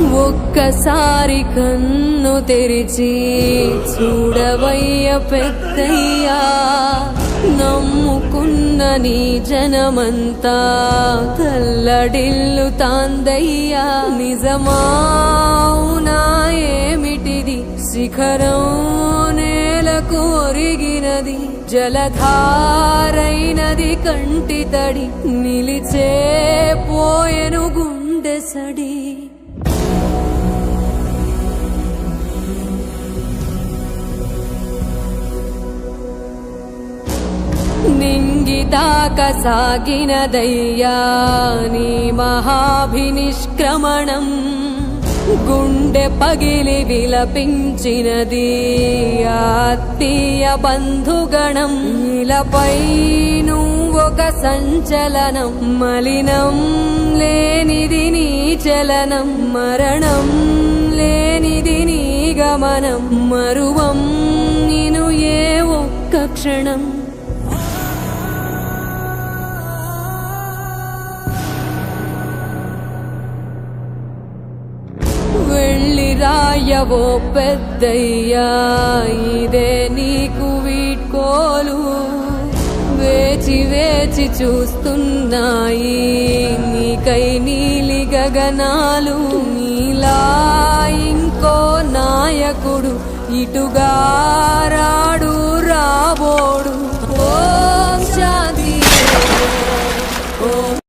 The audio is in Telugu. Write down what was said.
ఒక్కసారి కన్ను తెరిచి చూడవయ్య పెద్దయ్యా. నమ్ముకున్న నీ జనమంతా తల్లడిల్లు తాందయ్యా. నిజమావునా ఏమిటిది శిఖరం నేలకు ఒరిగినది జలధారైనది కంటి తడి నిలిచే పోయెను గుండె సడి. నింగితాక సాగినదయ్యా నీ మహాభినిష్క్రమణం గుండె పగిలి విలపించినది. ఆత్మీయ బంధుగణం ఇలపై నువ్వొక సంచలనం మలినం లేనిది నీ చలనం మరణం లేనిది నీ గమనం మరువం నిను ఏ ఒక్క క్షణం రాయవో పెద్దయ్యా ఇదే నీకు వీడ్కోలు. వేచి వేచి చూస్తున్నాయి నీకై నీలి గగనాలు నీలా ఇంకో నాయకుడు ఇటుగా